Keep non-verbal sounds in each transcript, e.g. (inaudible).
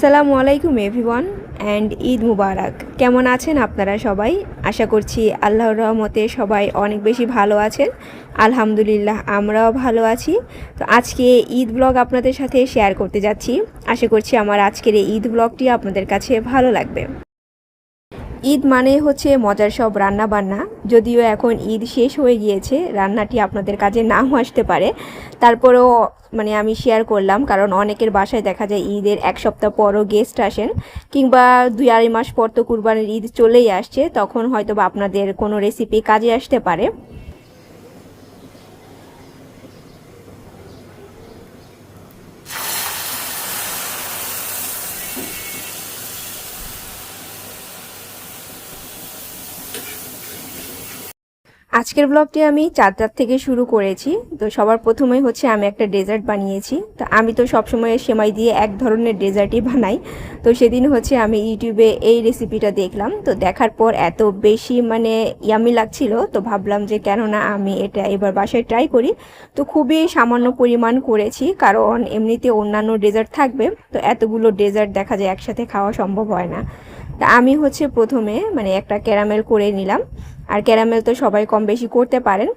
আসসালামু আলাইকুম everyone and Eid মুবারক। কেমন আছেন আপনারা সবাই? আশা করছি আল্লাহর রহমতে সবাই অনেক বেশি ভালো আছেন। আলহামদুলিল্লাহ, আমরাও ভালো আছি। তো আজকে ঈদ ব্লগ আপনাদের সাথে শেয়ার করতে যাচ্ছি। আশা করছি আমার আজকের এই ঈদ ব্লগটি আপনাদের কাছে ভালো লাগবে। ঈদ মানে হচ্ছে মজার সব রান্না বান্না যদিও এখন ঈদ শেষ হয়ে গিয়েছে, রান্নাটি আপনাদের কাজে নাও আসতে পারে। তারপরেও মানে আমি শেয়ার করলাম, কারণ অনেকের বাসায় দেখা যায় ঈদের এক সপ্তাহ পরও গেস্ট আসেন, কিংবা দুই আড়াই মাস পর তো কুরবানির ঈদ চলেই আসছে, তখন হয়তো বা আপনাদের কোনো রেসিপি কাজে আসতে পারে। আজকের ব্লগটি আমি চাঁদরাত থেকে শুরু করেছি। তো সবার প্রথমেই হচ্ছে আমি একটা ডেজার্ট বানিয়েছি। তো আমি তো সবসময় সেমাই দিয়ে এক ধরনের ডেজার্টই বানাই। তো সেদিন হচ্ছে আমি ইউটিউবে এই রেসিপিটা দেখলাম। তো দেখার পর এত বেশি মানে ইয়ামি লাগছিল। তো ভাবলাম যে কেননা আমি এটা এবার বাসায় ট্রাই করি। তো খুবই সামান্য পরিমাণ করেছি। কারণ এমনিতে অন্যান্য ডেজার্ট থাকবে। তো এতগুলো ডেজার্ট দেখা যায় একসাথে খাওয়া সম্ভব হয় না। তা আমি হচ্ছে প্রথমে মানে একটা ক্যারামেল করে নিলাম। আর ক্যারামেল তো সবাই কম বেশি করতে পারেন।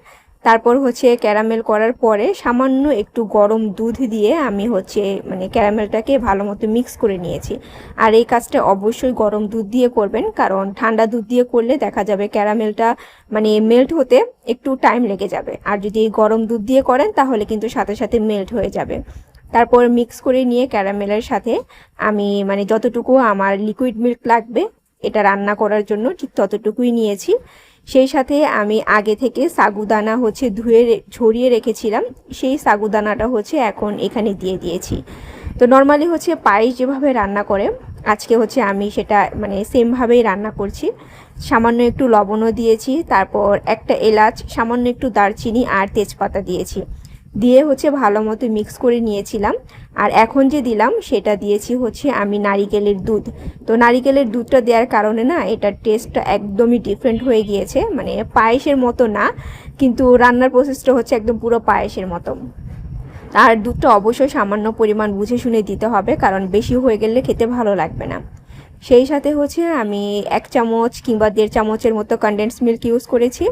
তারপর হচ্ছে ক্যারামেল করার পরে সামান্য একটু গরম দুধ দিয়ে আমি হচ্ছে মানে ক্যারামেলটাকে ভালো মতো মিক্স করে নিয়েছি। আর এই কাজটা অবশ্যই গরম দুধ দিয়ে করবেন, কারণ ঠান্ডা দুধ দিয়ে করলে দেখা যাবে ক্যারামেলটা মানে মেল্ট হতে একটু টাইম লেগে যাবে। আর যদি গরম দুধ দিয়ে করেন তাহলে কিন্তু সাথে সাথে মেল্ট হয়ে যাবে। তারপর মিক্স করে নিয়ে ক্যারামেলের সাথে আমি মানে যতটুকু আমার লিকুইড মিল্ক লাগবে, এটা রান্না করার জন্য ঠিক ততটুকুই নিয়েছি। সেই সাথে আমি আগে থেকে সাগুদানা হচ্ছে ধুয়ে ছড়িয়ে রেখেছিলাম, সেই সাগুদানাটা হচ্ছে এখন এখানে দিয়ে দিয়েছি। তো নর্মালি হচ্ছে পায়েস যেভাবে রান্না করে, আজকে হচ্ছে আমি সেটা মানে সেমভাবেই রান্না করছি। সামান্য একটু লবণও দিয়েছি, তারপর একটা এলাচ, সামান্য একটু দারচিনি আর তেজপাতা দিয়েছি। দিয়ে হচ্ছে ভালো মতো মিক্স করে নিয়েছিলাম। আর এখন যে দিলাম, সেটা দিয়েছি হচ্ছে আমি নারিকেলের দুধ। তো নারিকেলের দুধটা দেওয়ার কারণে না, এটার টেস্টটা একদমই ডিফারেন্ট হয়ে গিয়েছে। মানে পায়েসের মতো না, কিন্তু রান্নার প্রসেসটা হচ্ছে একদম পুরো পায়েসের মতো। আর দুধটা অবশ্যই সামান্য পরিমাণ বুঝে শুনে দিতে হবে, কারণ বেশি হয়ে গেলে খেতে ভালো লাগবে না। সেই সাথে হচ্ছে আমি এক চামচ কিংবা দেড় চামচের মতো কনডেন্স মিল্ক ইউজ করেছি।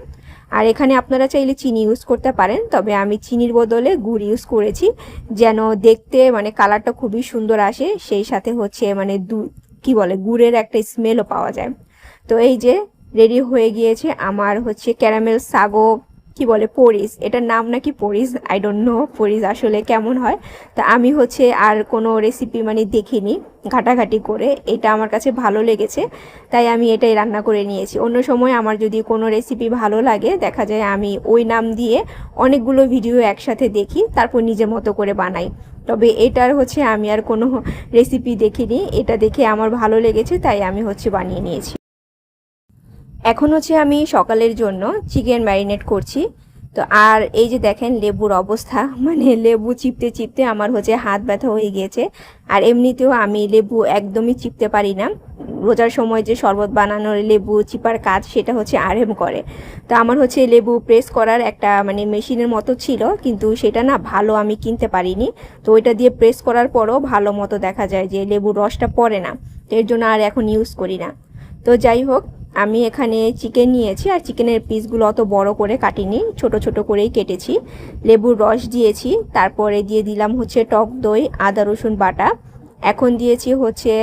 আর এখানে আপনারা চাইলে চিনি ইউজ করতে পারেন, তবে আমি চিনির বদলে গুড় ইউজ করেছি, যেন দেখতে মানে কালারটা খুবই সুন্দর আসে, সেই সাথে হচ্ছে মানে দু, কি বলে, গুড়ের একটা স্মেলও পাওয়া যায়। তো এই যে রেডি হয়ে গিয়েছে আমার হচ্ছে ক্যারামেল সাগো কি বলে পরিস? এটার নাম নাকি Paris? I don't know Paris আসলে কেমন হয়। তা আমি হচ্ছে আর কোনো রেসিপি মানে দেখিনি, ঘাটাঘাটি করে। এটা আমার কাছে ভালো লেগেছে, তাই আমি এটাই রান্না করে নিয়েছি। অন্য সময় আমার যদি কোনো রেসিপি ভালো লাগে, দেখা যায় আমি ওই নাম দিয়ে অনেকগুলো ভিডিও একসাথে দেখি, তারপর নিজের মতো করে বানাই। তবে এটার হচ্ছে আমি আর কোনো রেসিপি দেখিনি, এটা দেখে আমার ভালো লেগেছে, তাই আমি হচ্ছে বানিয়ে নিয়েছি। এখন হচ্ছে আমি সকালের জন্য চিকেন ম্যারিনেট করছি। তো আর এই যে দেখেন লেবুর অবস্থা (laughs) মানে লেবু চিপতে চিপতে আমার হচ্ছে হাত ব্যথা হয়ে গিয়েছে। আর এমনিতেও আমি লেবু একদমই চিপতে পারি না। রোজার সময় যে শরবত বানানোর লেবু চিপার কাজ সেটা হচ্ছে আরএম করে। তো আমার হচ্ছে লেবু প্রেস করার একটা মানে মেশিনের মতো ছিল, কিন্তু সেটা না ভালো আমি কিনতে পারিনি। তো ওইটা দিয়ে প্রেস করার পরও ভালো মতো দেখা যায় যে লেবুর রসটা পড়ে না। তো এর জন্য আর এখন ইউজ করি না। তো যাই হোক আমি এখানে চিকেন নিয়েছি আর চিকেনের পিসগুলো অত বড় করে কাটিনি, ছোট ছোট করেই কেটেছি। লেবুর রস দিয়েছি, তারপরে দিয়ে দিলাম হচ্ছে টক দই, আদা, রসুন বাটা। এখন দিয়েছি হচ্ছে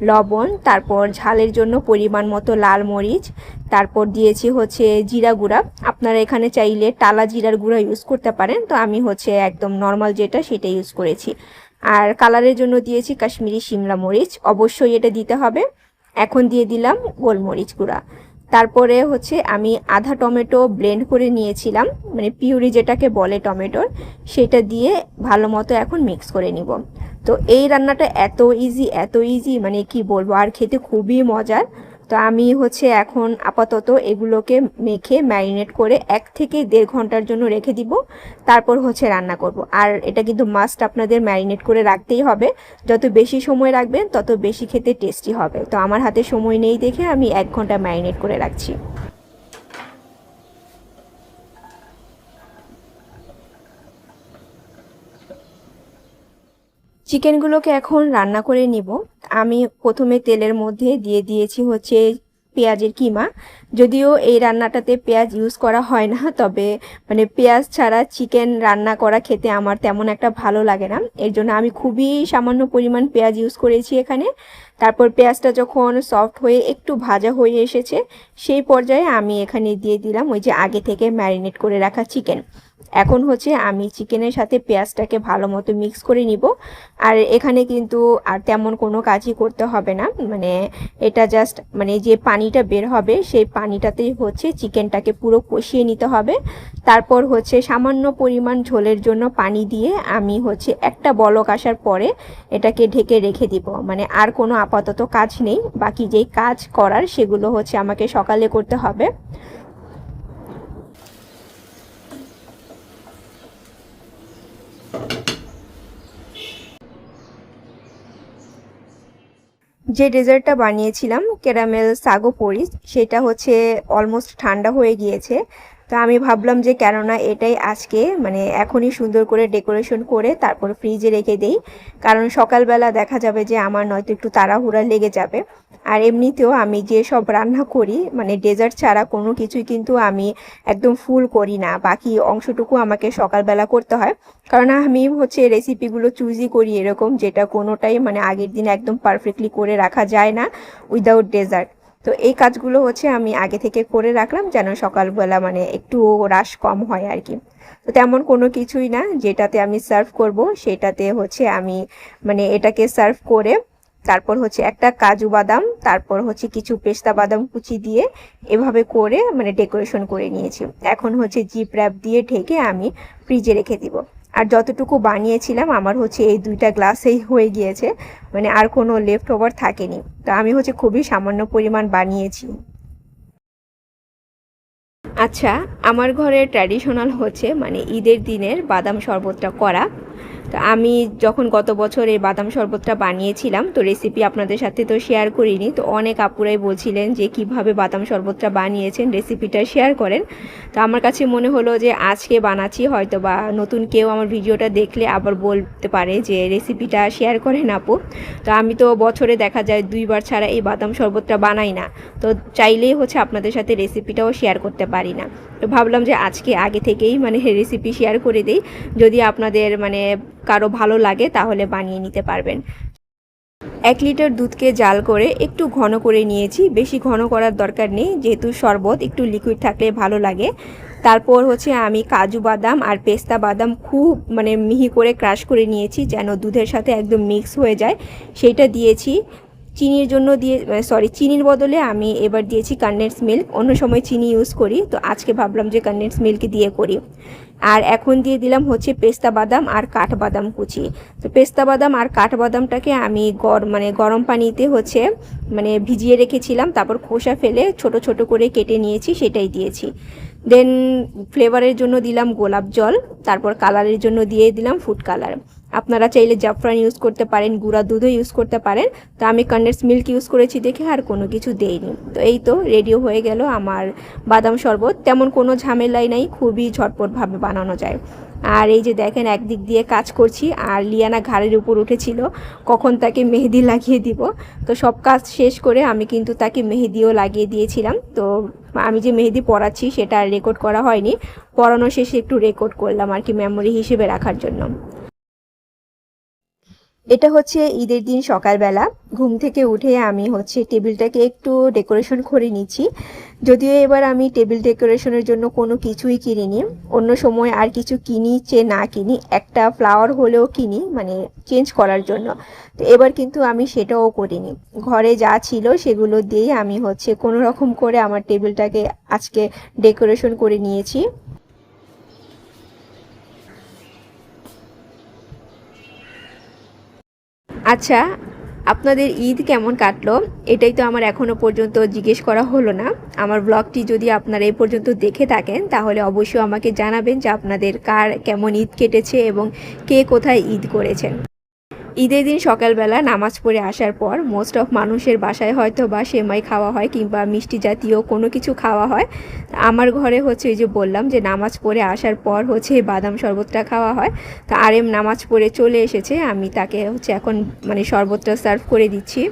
লবণ, তারপর ঝালের জন্য পরিমাণ মতো লাল মরিচ, তারপর দিয়েছি হচ্ছে জিরা গুঁড়া। আপনারা এখানে চাইলে টালা জিরার গুঁড়া ইউজ করতে পারেন, তো আমি হচ্ছে একদম নর্মাল যেটা সেটা ইউজ করেছি। আর কালারের জন্য দিয়েছি কাশ্মীরি শিমলা মরিচ, অবশ্যই এটা দিতে হবে। এখন দিয়ে দিলাম গোলমরিচ গুঁড়া। তারপরে হচ্ছে আমি আধা টমেটো ব্লেন্ড করে নিয়েছিলাম মানে পিউরি যেটাকে বলে টমেটোর, সেটা দিয়ে ভালো মতো এখন মিক্স করে নিব। তো এই রান্নাটা এত ইজি এত ইজি মানে কি বলব, আর খেতে খুবই মজার। তো আমি হচ্ছে এখন আপাতত এগুলোকে মেখে ম্যারিনেট করে এক থেকে দেড় ঘণ্টার জন্য রেখে দিব। তারপর হচ্ছে রান্না করব। আর এটা কিন্তু মাস্ট আপনাদের ম্যারিনেট করে রাখতেই হবে। যত বেশি সময় রাখবেন তত বেশি খেতে টেস্টি হবে। তো আমার হাতে সময় নেই দেখে আমি এক ঘণ্টা ম্যারিনেট করে রাখছি। চিকেনগুলোকে এখন রান্না করে নিব। আমি প্রথমে তেলের মধ্যে দিয়ে দিয়েছি হচ্ছে পেঁয়াজের কিমা। যদিও এই রান্নাটাতে পেঁয়াজ ইউজ করা হয় না, তবে মানে পেঁয়াজ ছাড়া চিকেন রান্না করা খেতে আমার তেমন একটা ভালো লাগে না। এর জন্য আমি খুবই সামান্য পরিমাণ পেঁয়াজ ইউজ করেছি এখানে। তারপর পেঁয়াজটা যখন সফট হয়ে একটু ভাজা হয়ে এসেছে, সেই পর্যায়ে আমি এখানে দিয়ে দিলাম ওই যে আগে থেকে ম্যারিনেট করে রাখা চিকেন এখন হচ্ছে আমি চিকেনের সাথে পেঁয়াজটাকে ভালো মতো মিক্স করে নিব। আর এখানে কিন্তু আর তেমন কোনো কাজই করতে হবে না। মানে এটা জাস্ট মানে যে পানিটা বের হবে, সেই পানিটাতেই হচ্ছে চিকেনটাকে পুরো কষিয়ে নিতে হবে। তারপর হচ্ছে সামান্য পরিমাণ ঝোলের জন্য পানি দিয়ে আমি হচ্ছে একটা বলক আসার পরে এটাকে ঢেকে রেখে দিব। মানে আর কোনো আপাতত কাজ নেই। বাকি যেই কাজ করার সেগুলো হচ্ছে আমাকে সকালে করতে হবে। যে ডেজার্টটা বানিয়েছিলাম ক্যারামেল সাগো পরিস সেটা হচ্ছে অলমোস্ট ঠান্ডা হয়ে গিয়েছে। তো আমি ভাবলাম যে কেননা এটাই আজকে মানে এখনই সুন্দর করে ডেকোরেশন করে তারপর ফ্রিজে রেখে দেই। কারণ সকালবেলা দেখা যাবে যে আমার নয়তো একটু তাড়াহুড়া লেগে যাবে। আর এমনিতেও আমি যে সব রান্না করি মানে ডেজার্ট ছাড়া কোনো কিছুই কিন্তু আমি একদম ফুল করি না। বাকি অংশটুকু আমাকে সকালবেলা করতে হয়। কারণ আমি হচ্ছে রেসিপিগুলো চুজই করি এরকম, যেটা কোনোটাই মানে আগের দিন একদম পারফেক্টলি করে রাখা যায় না উইদাউট ডেজার্ট তো এই কাজগুলো হচ্ছে আমি আগে থেকে করে রাখলাম যেন সকালবেলা মানে একটু রাশ কম হয় আর কি। তো তেমন কোনো কিছুই না, যেটাতে আমি সার্ভ করব সেটাতে হচ্ছে আমি মানে এটাকে সার্ভ করে তারপর হচ্ছে একটা কাজু বাদাম, তারপর হচ্ছে কিছু পেস্তা বাদাম কুচি দিয়ে এভাবে করে মানে ডেকোরেশন করে নিয়েছি। এখন হচ্ছে জিপ র্যাপ দিয়ে ঢেকে আমি ফ্রিজে রেখে দিব। আর যতটুকু বানিয়েছিলাম, আমার হচ্ছে এই দুইটা গ্লাসেই হয়ে গিয়েছে। মানে আর কোনো লেফট ওভার থাকেনি। তো আমি হচ্ছে খুবই সামান্য পরিমাণ বানিয়েছি। আচ্ছা আমার ঘরে ট্র্যাডিশনাল হচ্ছে মানে ঈদের দিনের বাদাম শরবতটা করা। তো আমি যখন গত বছর এই বাদাম শরবতটা বানিয়েছিলাম, তো রেসিপি আপনাদের সাথে তো শেয়ার করিনি, তো অনেক আপুরাই বলছিলেন যে কীভাবে বাদাম শরবতটা বানিয়েছেন রেসিপিটা শেয়ার করেন। তো আমার কাছে মনে হলো যে আজকে বানাচ্ছি হয়তো বা নতুন কেউ আমার ভিডিওটা দেখলে আবার বলতে পারে যে রেসিপিটা শেয়ার করেন আপু। তো আমি তো বছরে দেখা যায় দুইবার ছাড়া এই বাদাম শরবতটা বানাই না, তো চাইলেই হচ্ছে আপনাদের সাথে রেসিপিটাও শেয়ার করতে পারি না। তো ভাবলাম যে আজকে আগে থেকেই মানে রেসিপি শেয়ার করে দিই, যদি আপনাদের মানে কারও ভালো লাগে তাহলে বানিয়ে নিতে পারবেন। এক লিটার দুধকে জাল করে একটু ঘন করে নিয়েছি। বেশি ঘন করার দরকার নেই, যেহেতু শরবত একটু লিকুইড থাকলে ভালো লাগে। তারপর হচ্ছে আমি কাজু বাদাম আর পেস্তা বাদাম খুব মানে মিহি করে ক্রাশ করে নিয়েছি, যেন দুধের সাথে একদম মিক্স হয়ে যায়। সেইটা দিয়েছি। চিনির জন্য দিয়ে সরি চিনির বদলে আমি এবার দিয়েছি কন্ডেন্স মিল্ক অন্য সময় চিনি ইউজ করি। তো আজকে ভাবলাম যে কন্ডেন্স মিল্ক দিয়ে করি। আর এখন দিয়ে দিলাম হচ্ছে পেস্তা বাদাম আর কাঠবাদাম কুচি। তো পেস্তা বাদাম আর কাঠবাদামটাকে আমি গরম মানে গরম পানিতে হচ্ছে মানে ভিজিয়ে রেখেছিলাম, তারপর খোসা ফেলে ছোট ছোট করে কেটে নিয়েছি, সেটাই দিয়েছি। দেন ফ্লেভারের জন্য দিলাম গোলাপ জল, তারপর কালারের জন্য দিয়ে দিলাম ফুড কালার আপনারা চাইলে জাফরান ইউজ করতে পারেন, গুঁড়া দুধও ইউজ করতে পারেন। তো আমি কন্ডেন্স মিল্ক ইউজ করেছি দেখে আর কোনো কিছু দেইনি। তো এই তো রেডিও হয়ে গেল আমার বাদাম শরবত। তেমন কোনো ঝামেলাই নাই, খুবই ঝটপটভাবে বানানো যায়। আর এই যে দেখেন একদিক দিয়ে কাজ করছি, আর লিয়ানা ঘাড়ের উপর উঠেছিল, কখন তাকে মেহেদি লাগিয়ে দিব। তো সব কাজ শেষ করে আমি কিন্তু তাকে মেহেদিও লাগিয়ে দিয়েছিলাম। তো আমি যে মেহেদি পড়াচ্ছি সেটা রেকর্ড করা হয়নি। পড়ানো শেষে একটু রেকর্ড করলাম আর কি মেমোরি হিসেবে রাখার জন্য। এটা হচ্ছে ঈদের দিন সকালবেলা। ঘুম থেকে উঠে আমি হচ্ছে টেবিলটাকে একটু ডেকোরেশন করে নিচ্ছি। যদিও এবার আমি টেবিল ডেকোরেশনের জন্য কোনো কিছুই কিনিনি। অন্য সময় আর কিছু কিনি চে না কিনি, একটা ফ্লাওয়ার হলেও কিনি মানে চেঞ্জ করার জন্য। তো এবার কিন্তু আমি সেটাও করিনি। ঘরে যা ছিল সেগুলো দিয়েই আমি হচ্ছে কোনো রকম করে আমার টেবিলটাকে আজকে ডেকোরেশন করে নিয়েছি। আচ্ছা আপনাদের ঈদ কেমন কাটলো? এটাই তো আমার এখনও পর্যন্ত জিজ্ঞেস করা হলো না। আমার ব্লগটি যদি আপনারা এই পর্যন্ত দেখে থাকেন, তাহলে অবশ্যই আমাকে জানাবেন যে আপনাদের কার কেমন ঈদ কেটেছে এবং কে কোথায় ঈদ করেছেন। ঈদের দিন সকালবেলা নামাজ পড়ে আসার পর মোস্ট অফ মানুষের বাসায় হয়তো বা সেমাই খাওয়া হয় কিংবা মিষ্টি জাতীয় কোনো কিছু খাওয়া হয়। আমার ঘরে হচ্ছে ওই যে বললাম যে নামাজ পড়ে আসার পর হচ্ছে বাদাম শরবতটা খাওয়া হয়। তা আরেম নামাজ পড়ে চলে এসেছে আমি তাকে হচ্ছে এখন মানে শরবতটা সার্ভ করে দিচ্ছি।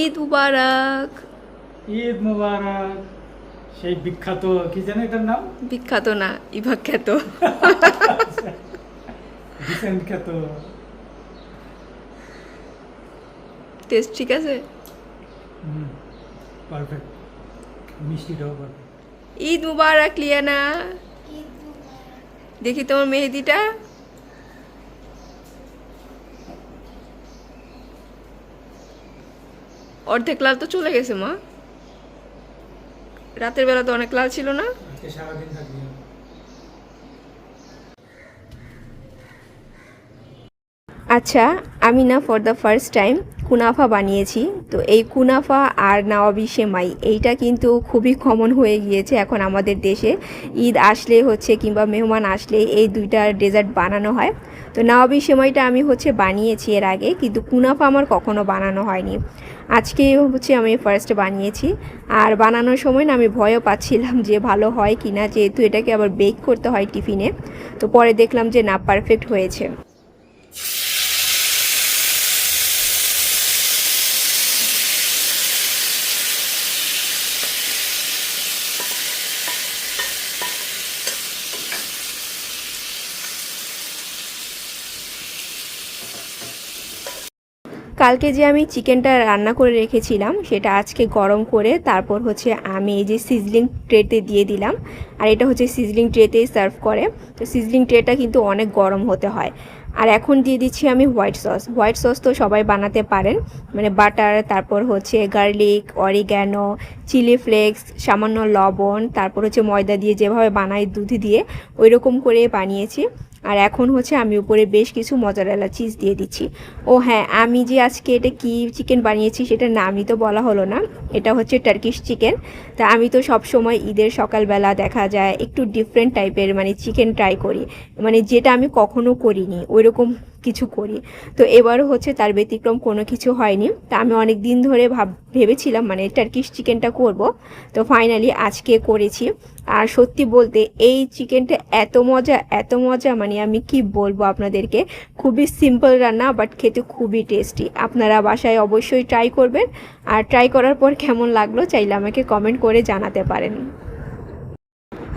ঈদ মুবারক। ঈদ মুবারক। সেই বিখ্যাত কি জানে এটার নাম? বিখ্যাত না ইভাখ্যাত (laughs) খ্যাত টেস্ট ঠিক আছে? পারফেক্ট মিষ্টিটাও পারফেক্ট ঈদ মুবারক লিয়ানা। দেখি তোমার মেহেদিটা। অর্ধেক লাল তো চলে গেছে মা। রাতের বেলা তো অনেক লাল ছিল না। সারাদিন থাকবি আচ্ছা আমি না for the first time kunafa বানিয়েছি। তো এই কুনাফা আর নওয়াবি সেমাই, এইটা কিন্তু খুবই কমন হয়ে গিয়েছে এখন আমাদের দেশে। ঈদ আসলে হচ্ছে কিংবা মেহমান আসলে এই দুইটা ডেজার্ট বানানো হয়। তো নওয়াবি সেমাইটা আমি হচ্ছে বানিয়েছি এর আগে, কিন্তু কুনাফা আমার কখনো বানানো হয়নি। আজকে হচ্ছে আমি ফার্স্ট বানিয়েছি। আর বানানোর সময় না আমি ভয়ও পাচ্ছিলাম যে ভালো হয় কি না যেহেতু এটাকে আবার বেক করতে হয় টিফিনে। তো পরে দেখলাম যে না পারফেক্ট হয়েছে। কালকে যে আমি চিকেনটা রান্না করে রেখেছিলাম, সেটা আজকে গরম করে তারপর হচ্ছে আমি এই যে সিজলিং ট্রেতে দিয়ে দিলাম। আর এটা হচ্ছে সিজলিং ট্রেতেই সার্ভ করে। তো সিজলিং ট্রেটা কিন্তু অনেক গরম হতে হয়। আর এখন দিয়ে দিচ্ছি আমি হোয়াইট সস হোয়াইট সস তো সবাই বানাতে পারেন। মানে বাটার তারপর হচ্ছে গার্লিক অরিগ্যানো চিলি ফ্লেক্স সামান্য লবণ, তারপর হচ্ছে ময়দা দিয়ে যেভাবে বানাই দুধ দিয়ে ওই রকম করে বানিয়েছি। আর এখন হচ্ছে আমি উপরে বেশ কিছু মজারেলা চিজ দিয়ে দিচ্ছি। ও হ্যাঁ আমি যে আজকে এটা কি চিকেন বানিয়েছি সেটা নামই তো বলা হলো না। এটা হচ্ছে টার্কিশ চিকেন তা আমি তো সব সময় ঈদের সকালবেলা দেখা যায় একটু ডিফারেন্ট টাইপের মানে চিকেন ট্রাই করি। মানে যেটা আমি কখনো করিনি ওই রকম কিছু করি। তো এবারও হচ্ছে তার ব্যতিক্রম কোনো কিছু হয়নি। তা আমি অনেক দিন ধরে ভাব, ভেবেছিলাম মানে টার্কিশ চিকেনটা করব। তো ফাইনালি আজকে করেছি। আর সত্যি বলতে এই চিকেনটা এত মজা এত মজা মানে আমি কি বলব আপনাদেরকে? খুবই সিম্পল রান্না বাট খেতে খুবই টেস্টি আপনারা বাসায় অবশ্যই ট্রাই করবেন। আর ট্রাই করার পর কেমন লাগল চাইলে আমাকে কমেন্ট করে জানাতে পারেন।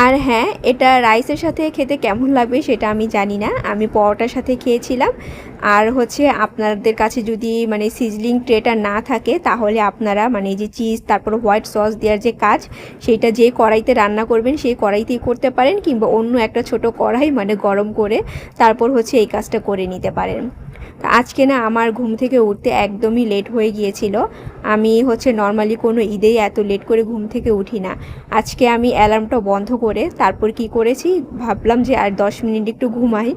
আর হ্যাঁ এটা রাইসের সাথে খেতে কেমন লাগবে সেটা আমি জানি না। আমি পরোটার সাথে খেয়েছিলাম। আর হচ্ছে আপনাদের কাছে যদি মানে সিজলিং ট্রেটা না থাকে, তাহলে আপনারা মানে যে চিজ তারপর হোয়াইট সস দেওয়ার যে কাজ, সেটা যে কড়াইতে রান্না করবেন, সেই কড়াইতেই করতে পারেন কিংবা অন্য একটা ছোট কড়াই মানে গরম করে তারপর হচ্ছে এই কাজটা করে নিতে পারেন। আজকে না আমার ঘুম থেকে উঠতে একদমই লেট হয়ে গিয়েছিল। আমি হচ্ছে নর্মালি কোনো ঈদেই এত লেট করে ঘুম থেকে উঠি না। আজকে আমি অ্যালার্মটা বন্ধ করে তারপর কি করেছি? ভাবলাম যে আর দশ মিনিট একটু ঘুমাই।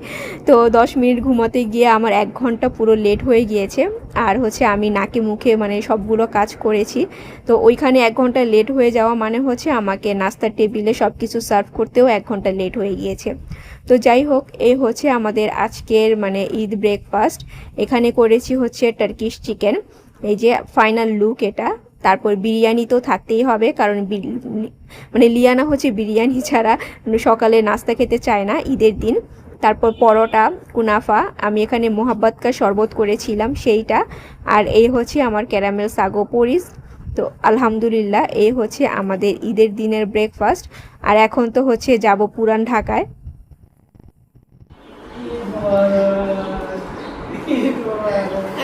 তো দশ মিনিট ঘুমাতে গিয়ে আমার এক ঘণ্টা পুরো লেট হয়ে গিয়েছে। আর হচ্ছে আমি নাকে মুখে মানে সবগুলো কাজ করেছি। তো ওইখানে এক ঘণ্টা লেট হয়ে যাওয়া মানে হচ্ছে আমাকে নাস্তার টেবিলে সব কিছু সার্ভ করতেও এক ঘণ্টা লেট হয়ে গিয়েছে। তো যাই হোক, এই হচ্ছে আমাদের আজকের মানে ঈদ ব্রেকফাস্ট এখানে করেছি হচ্ছে টার্কিশ চিকেন এই যে ফাইনাল লুক এটা। তারপর বিরিয়ানি তো থাকতেই হবে, কারণ মানে লিয়ানা হচ্ছে বিরিয়ানি ছাড়া সকালে নাস্তা খেতে চায় না ঈদের দিন। তারপর পরোটা, কুনাফা, আমি এখানে মোহাব্বতকা শরবত করেছিলাম সেইটা। আর এই হচ্ছে আমার ক্যারামেল সাগো পরিস। তো আলহামদুলিল্লাহ, এই হচ্ছে আমাদের ঈদের দিনের ব্রেকফাস্ট আর এখন তো হচ্ছে যাব পুরান ঢাকায়।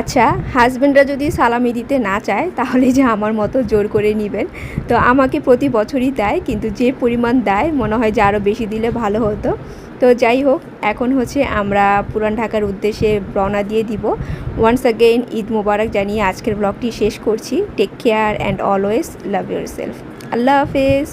আচ্ছা হাজব্যান্ডরা যদি সালামি দিতে না চায়, তাহলে যে আমার মতো জোর করে নেবেন। তো আমাকে প্রতি বছরই দেয়, কিন্তু যে পরিমাণ দেয়, মনে হয় যে আরও বেশি দিলে ভালো হতো। তো যাই হোক, এখন হচ্ছে আমরা পুরান ঢাকার উদ্দেশ্যে রওনা দিয়ে দিব। ওয়ান্স আগেইন ঈদ মুবারক জানিয়ে আজকের ব্লগটি শেষ করছি। Take care and always love yourself আল্লাহ হাফেজ।